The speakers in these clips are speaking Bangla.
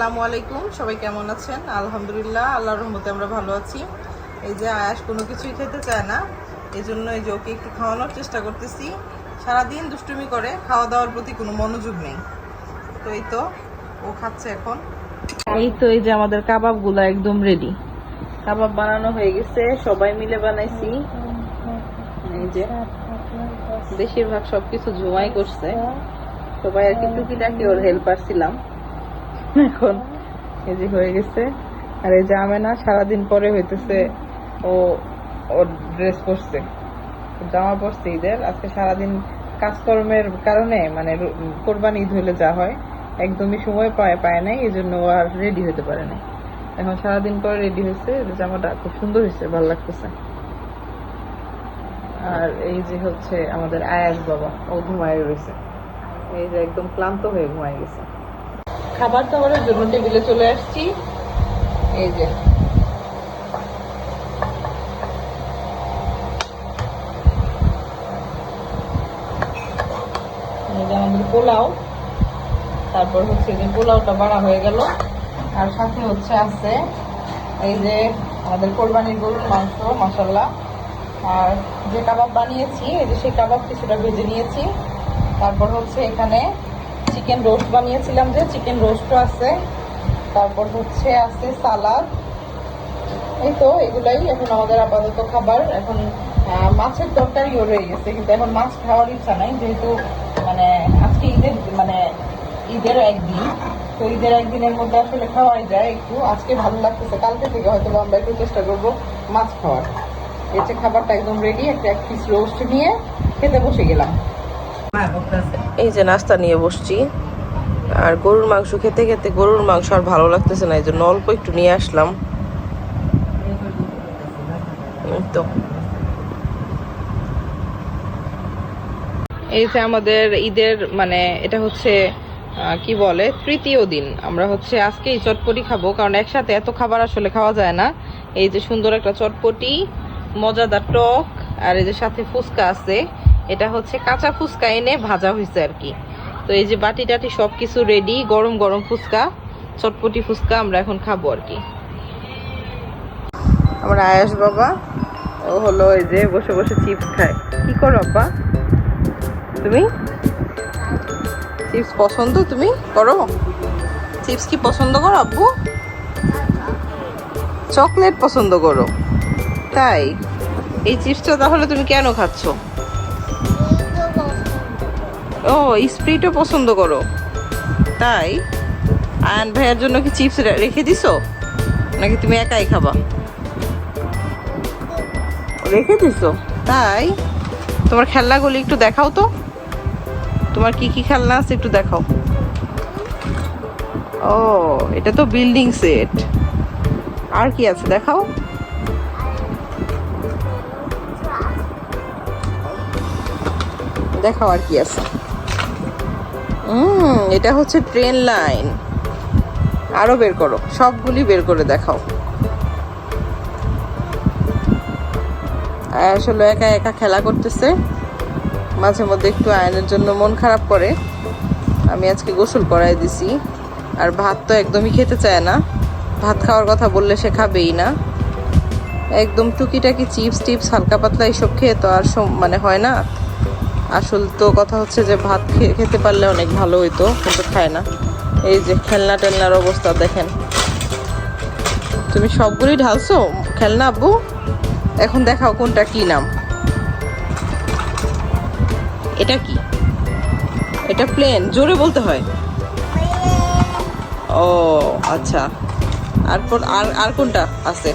আসসালামু আলাইকুম। সবাই কেমন আছেন? আলহামদুলিল্লাহ, আল্লাহর রহমতে আমরা ভালো আছি। এই যে আয়াস কোনো কিছুই খেতে চায় না এই জন্য এই যে ওকে একটু খাওয়ানোর চেষ্টা করতেছি। সারাদিন দুষ্টুমি করে খাওয়া দাওয়ার প্রতি কোনো মনোযোগ নেই। তো এই তো, ও খাচ্ছে এখন। এই তো, এই যে আমাদের কাবাবগুলো একদম রেডি কাবাব বানানো হয়ে গেছে, সবাই মিলে বানাইছি। এই যে, বেশিরভাগ সবকিছু জমাই করছে। সবাই আর কি টুকিটাকি ওর হেল্পার ছিলাম। এখন। এই যে হয়ে গেছে। আর এই যে আমেনা সারাদিন পরে হইতেছে, ও ওর ড্রেস পরছে। জামা পরছে ঈদের। আজকে সারাদিন কাজকর্মের কারণে মানে কোরবানি ঈদ হলে যা হয়, একদমই সময় পায় পায় নাই এই জন্য আর রেডি হতে পারে নাই। এখন সারাদিন পরে রেডি হয়েছে জামাটা খুব সুন্দর হয়েছে ভালো লাগতেছে। আর এই যে হচ্ছে আমাদের আয়াস বাবা, ও ঘুমায় রয়েছে এই যে একদম ক্লান্ত হয়ে ঘুমায় গেছে। খাবার দাবারের জন্য টেবিলে চলে আসছি। এই যে। আমাদের পোলাও। তারপর হচ্ছে যে পোলাওটা বাড়া হয়ে গেল। আর সাথে হচ্ছে আছে এই যে আমাদের কোরবানির গরুর মাংস মশলা আর যে কাবাব বানিয়েছি, এই যে সেই কাবাব কিছুটা ভেজে নিয়েছি। তারপর হচ্ছে এখানে চিকেন রোস্ট বানিয়েছিলাম যে, চিকেন রোস্টও আছে। তারপর হচ্ছে আছে সালাদ। এই তো, এগুলাই এখন আমাদের আপাতত খাবার। এখন মাছের তরকারিও রয়ে গেছে, কিন্তু এখন মাছ খাওয়ার ইচ্ছা নাই, যেহেতু মানে আজকে ঈদের মানে ঈদের একদিন। তো ঈদের একদিনের মধ্যে আসলে খাওয়াই যায় একটু। আজকে ভালো লাগতেছে, কালকে থেকে হয়তো আমরা একটু চেষ্টা করব মাছ খাওয়ার। যে খাবারটা একদম রেডি একটা এক পিস রোস্ট নিয়ে খেতে বসে গেলাম। এই যে নাস্তা নিয়ে বসছি। আর গরুর মাংস খেতে খেতে গরুর মাংস আর ভালো লাগতেছে না, এই জন্য অল্প একটু নিয়ে আসলাম। তো। এই যে আমাদের ঈদের মানে এটা হচ্ছে কি বলে, তৃতীয় দিন। আমরা হচ্ছে আজকেই চটপটি খাব, কারণ একসাথে এত খাবার আসলে খাওয়া যায় না। এই যে সুন্দর একটা চটপটি, মজাদার টক, আর এই যে সাথে ফুচকা আছে। এটা হচ্ছে কাঁচা ফুচকা এনে ভাজা হয়েছে আর কি। তো এই যে বাটি টাটি সব কিছু রেডি গরম গরম ফুচকা, চটপটি ফুচকা আমরা এখন খাব আর কি। আমার আয়াস বাবা, ও হলো এই যে বসে বসে চিপস খায়। কি করো আব্বা? তুমি? চিপস পছন্দ তুমি? করো। চিপস কি পছন্দ করো আব্বু? চকলেট পছন্দ করো। তাই? এই চিপসটা তাহলে তুমি কেন খাচ্ছ? ও, স্প্রিটও পছন্দ করো। তাই? আয়ন ভাইয়ের জন্য কি চিপস রেখে দিছো? নাকি তুমি একাই খাবা? রেখে দিছো? তাই? তোমার খেলনাগুলি একটু দেখাও তো। তোমার কি কি খেলনা আছে একটু দেখাও। ও, এটা তো বিল্ডিং সেট। আর কি আছে দেখাও? দেখাও আর কি আছে। এটা হচ্ছে ট্রেন লাইন। আরও বের করো, সবগুলি বের করে দেখাও। আসলে একা একা খেলা করতেছে। মাঝে মধ্যে একটু আয়নের জন্য মন খারাপ করে। আমি আজকে গোসল করাই দিছি। আর ভাত তো একদমই খেতে চায় না। ভাত খাওয়ার কথা বললে সে খাবেই না। একদম টুকিটাকি চিপস টিপস হালকা পাতলা এইসব খেয়ে তো আর মানে হয় না। আসল তো কথা হচ্ছে যে ভাত খে- খেতে পারলে অনেক ভালো হইতো, কিন্তু খায় না। এই যে খেলনা টেলনার অবস্থা, দেখেন। তুমি সবগুলি ঢালছো? খেলনা, আব্বু? এখন দেখাও কোনটা কি নাম। এটা কি? এটা প্লেন জোরে বলতে হয়। ও আচ্ছা। আর আর আর কোনটা আছে?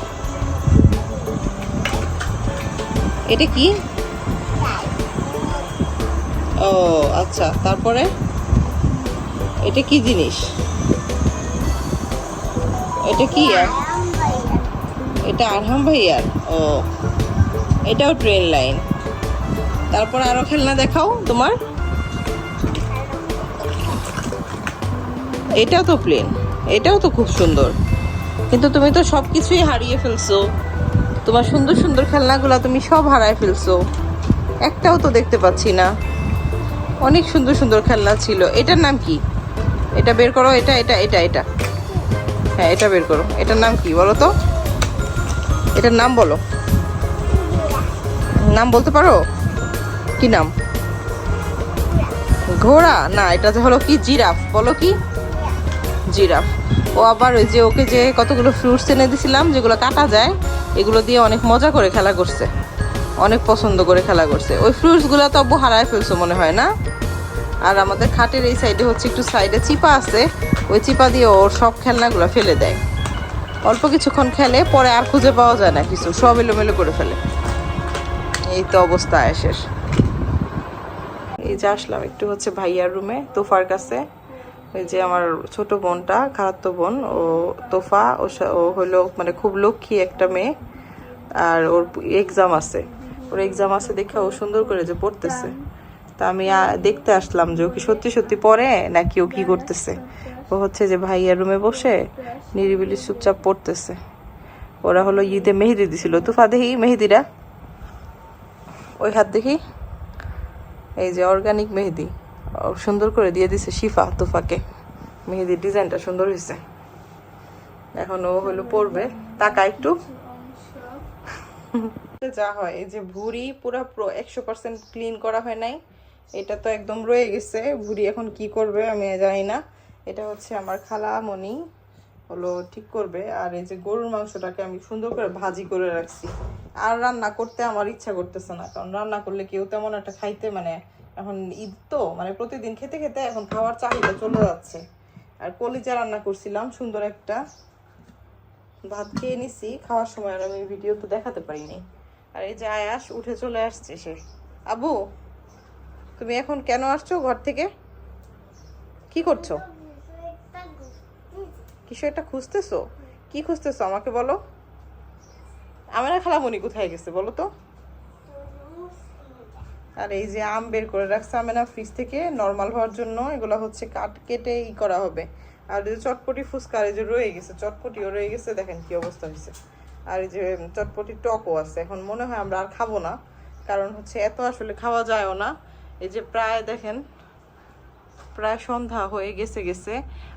এটা কি? ও আচ্ছা তারপরে? এটা কি জিনিস? এটা কি আর? এটা আরহাম ভাইয়ার? ও এটাও ট্রেন লাইন। তারপর আরও খেলনা দেখাও তোমার। এটাও তো প্লেন এটাও তো খুব সুন্দর। কিন্তু তুমি তো সব কিছুই হারিয়ে ফেলছো। তোমার সুন্দর সুন্দর খেলনাগুলো তুমি সব হারায় ফেলছো। একটাও তো দেখতে পাচ্ছি না। অনেক সুন্দর সুন্দর খেলনা ছিল। এটার নাম কি? এটা বের করো, এটা এটা এটা এটা। হ্যাঁ এটা বের করো। এটার নাম কি বলো তো? এটার নাম বলো। নাম বলতে পারো? কি নাম? ঘোড়া? না, এটা হলো কি? জিরাফ। বলো কি? জিরাফ। ও আবার ওই যে ওকে যে কতগুলো ফ্রুটস এনে দিছিলাম, যেগুলো কাটা যায়, এগুলো দিয়ে অনেক মজা করে খেলা করছে। অনেক পছন্দ করে খেলা করছে। ওই ফ্রুটসগুলো তো আব্বু হারায় ফেলছো মনে হয় না? আর আমাদের খাটের এই সাইডে হচ্ছে একটু সাইডে চিপা আছে। ওই চিপা দিয়ে ওর সব খেলনাগুলো ফেলে দেয়। অল্প কিছুক্ষণ খেলে পরে আর খুঁজে পাওয়া যায় না কিছু, সব এলোমেলো করে ফেলে। এই তো অবস্থা আয়েসের এই যে আসলাম একটু হচ্ছে ভাইয়ার রুমে তোফার কাছে। ওই যে আমার ছোট বোনটা খালাতো বোন, ও তোফা, ও হলো মানে খুব লক্ষ্মী একটা মেয়ে। আর ওর এক্সাম আছে। ওর এক্সাম আছে দেখে ও সুন্দর করে যে পড়তেছে। তা আমি দেখতে আসলাম যে ও কি সত্যি সত্যি পড়ে নাকি ও কি করতেছে। ও হচ্ছে যে ভাইয়ার রুমে বসে নিরিবিলি চুপচাপ পড়তেছে। ওরা হলো ঈদে মেহেদি দিছিল। তুফা, দেখি মেহেদিরা ওই হাত দেখি। এই যে অর্গানিক মেহেদি। সুন্দর করে দিয়ে দিছে শিফা তুফাকে। মেহেদির ডিজাইনটা সুন্দর হয়েছে এখন ও হলো পড়বে। টাকা একটু। যা হয়। এই যে ভুড়ি পুরো পুরো একশো পার্সেন্ট ক্লিন করা হয় নাই। এটা তো একদম রয়ে গেছে। ভুড়ি এখন কি করবে আমি জানি না। এটা হচ্ছে আমার খালা মনি হলো ঠিক করবে। আর এই যে গরুর মাংসটাকে আমি সুন্দর করে ভাজি করে রাখছি। আর রান্না করতে আমার ইচ্ছা করতেছে না। কারণ রান্না করলে কেউ তেমন একটা খাইতে মানে এখন ঈদ তো মানে প্রতিদিন খেতে খেতে এখন খাওয়ার চাহিদা চলে যাচ্ছে। আর কলিজা রান্না করছিলাম, সুন্দর একটা। ভাত খেয়ে নিছি। খাওয়ার সময় আর আমি ভিডিও তো দেখাতে পারিনি। আর এই যে আয়াস উঠে চলে আসছে সে। আবু, তুমি এখন কেন আসছো ঘর থেকে? কি করছ? কিছু একটা খুঁজতেছো? কি খুঁজতেছো আমাকে বলো? আমার খালামণি কোথায় গেছে বলো তো? আর এই যে আম বের করে রাখছে আমেনা ফ্রিজ থেকে নর্মাল হওয়ার জন্য এগুলো হচ্ছে কাট কেটে ই করা হবে। আর চটপটি ফুচকা এই যে রয়ে গেছে, চটপটিও রয়ে গেছে, দেখেন কি অবস্থা হয়েছে। আর এই যে চটপটি টকও আছে, এখন মনে হয় আমরা আর খাব না। কারণ হচ্ছে এত আসলে খাওয়া যায়ও না। এই যে প্রায় দেখেন, প্রায় সন্ধ্যা হয়ে গেছে গেছে,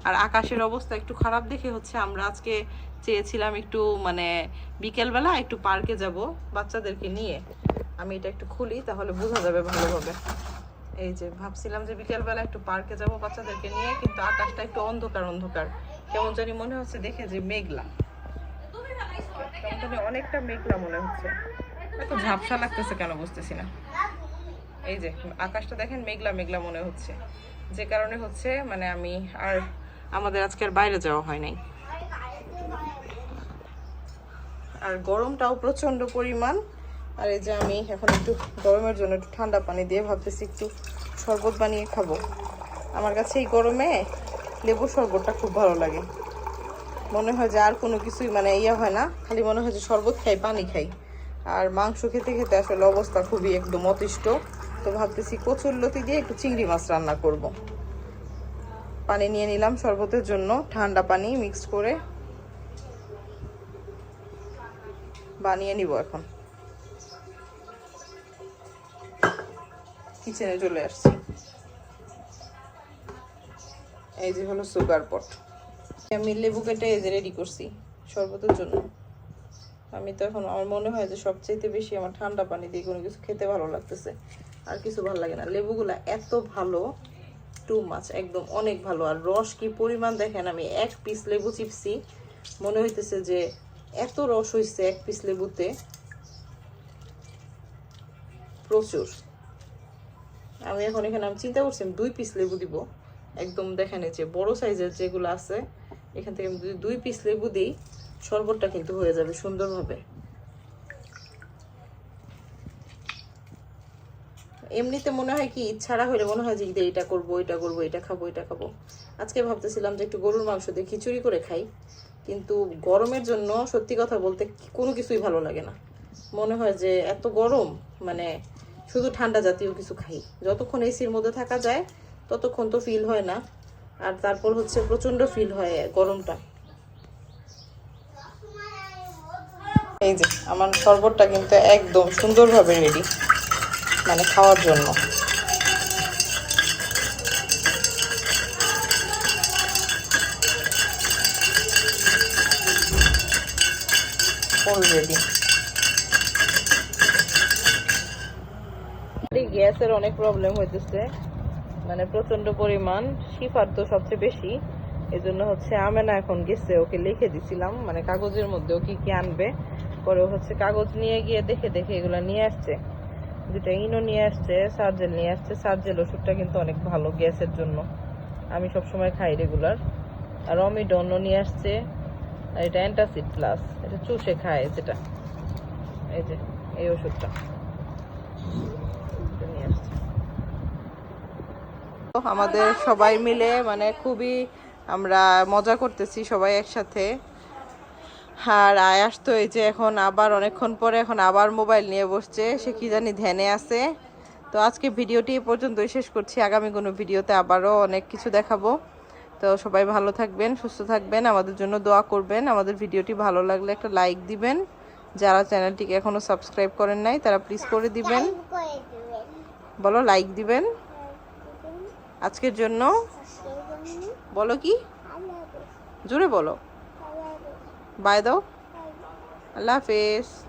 আর আকাশের অবস্থা একটু খারাপ দেখে হচ্ছে আমরা আজকে চেয়েছিলাম একটু মানে বিকেলবেলা একটু পার্কে যাব বাচ্চাদেরকে নিয়ে। আমি এটা একটু খুলি, তাহলে বোঝা যাবে ভালোভাবে। এই যে ভাবছিলাম যে বিকেলবেলা একটু পার্কে যাব বাচ্চাদেরকে নিয়ে, কিন্তু আকাশটা একটু অন্ধকার অন্ধকার। কেমন জানি মনে হচ্ছে দেখে যে মেঘলা। অনেকটা মেঘলা মনে হচ্ছে। এত ঝাপসা লাগতেছে কেন বুঝতেছি না। এই যে, আকাশটা দেখেন মেঘলা মেঘলা মনে হচ্ছে। যে কারণে হচ্ছে মানে আমি আর আমাদের আজকে আর বাইরে যাওয়া হয় নাই। আর গরমটাও প্রচণ্ড পরিমাণ। আর এই যে আমি এখন একটু গরমের জন্য একটু ঠান্ডা পানি দিয়ে ভাবতেছি একটু শরবত বানিয়ে খাব। আমার কাছে এই গরমে লেবু শরবতটা খুব ভালো লাগে। মনে হয় যে আর কোনো কিছুই মানে ইয়ে হয় না। খালি মনে হয় যে শরবত খাই, পানি খাই। আর মাংস খেতে খেতে আসলে অবস্থা খুবই একদম অতিষ্ঠ। তো ভাবতেছি কচুর লতি দিয়ে একটু চিংড়ি মাছ রান্না করব। পানি নিয়ে নিলাম শরবতের জন্য, ঠান্ডা পানি মিক্স করে। বানিয়ে নিব এখন। কিচেনে চলে আসছি। এই যে হলো সুগার পট আমি লেবু কেটে রেডি করছি, শরবতের জন্য। আমি তো এখন, আমার মনে হয় যে বেশি আমার ঠান্ডা পানি দিয়ে কোনো কিছু খেতে ভালো লাগতেছে। আর কিছু ভালো লাগে না। লেবুগুলা এত ভালো টু মাছ একদম অনেক ভালো। আর রস কি পরিমাণ দেখেন, আমি এক পিস লেবু চিপসি মনে হইতেছে যে এত রস হইছে এক পিস লেবুতে। প্রচুর। আমি এখন এখানে, আমি চিন্তা করছি দুই পিস লেবু দিব। একদম দেখেন যে বড় সাইজের যেগুলো আছে এখান থেকে আমি যদি দুই পিস লেবু দিই, শরবতটা কিন্তু হয়ে যাবে সুন্দরভাবে। এমনিতে মনে হয় কি ইচ্ছারা হলে মনে হয় যে এটা করব এটা করব, এটা খাব এটা খাব। আজকে ভাবতেছিলাম যে একটু গরুর মাংস দিয়ে খিচুড়ি করে খাই, কিন্তু গরমের জন্য সত্যি কথা বলতে কোনো কিছুই ভালো লাগে না। মনে হয় যে এত গরম মানে শুধু ঠান্ডা জাতীয় কিছু খাই। যতক্ষণ এসির মধ্যে থাকা যায়, ততক্ষণ তো ফিল হয় না। আর তারপর হচ্ছে প্রচণ্ড ফিল হয় গরমটা। এই যে, আমার শরবতটা কিন্তু একদম সুন্দরভাবে রেডি মানে খাওয়ার জন্য। অলরেডি গ্যাসের অনেক প্রবলেম হইতেছে। মানে প্রচণ্ড পরিমাণ শিফার তো সবচেয়ে বেশি। এই জন্য হচ্ছে আমেনা এখন গেছে, ওকে লিখে দিছিলাম। মানে কাগজের মধ্যে ও কি কি আনবে। পরে হচ্ছে কাগজ নিয়ে গিয়ে দেখে দেখে এগুলা নিয়ে আসছে। দুটো ইনো নিয়ে আসছে, সার্জেল নিয়ে আসছে। সার্জেল ওষুধটা কিন্তু অনেক ভালো গ্যাসের জন্য। আমি সবসময় খাই রেগুলার। আর অমিডনও নিয়ে আসছে। আর এটা অ্যান্টাসিড প্লাস। এটা চুষে খায় যেটা। এই যে, এই ওষুধটা এটা নিয়ে আসছে তো আমাদের সবাই মিলে মানে খুবই আমরা মজা করতেছি সবাই একসাথে। আর আয়াস তো এই যে এখন আবার অনেকক্ষণ পরে এখন আবার মোবাইল নিয়ে বসছে সে কি জানি ধ্যানে আছে। তো আজকে ভিডিওটি এই পর্যন্তই শেষ করছি আগামী কোনো ভিডিওতে আবারও অনেক কিছু দেখাবো। তো সবাই ভালো থাকবেন সুস্থ থাকবেন আমাদের জন্য দোয়া করবেন আমাদের ভিডিওটি ভালো লাগলে একটা লাইক দিবেন। যারা চ্যানেলটিকে এখনও সাবস্ক্রাইব করেন নাই তারা প্লিজ করে দিবেন। বলো লাইক দিবেন। আজকের জন্য? বলো কি? জোরে বলো। বাই দাও। আল্লাহ হাফেজ।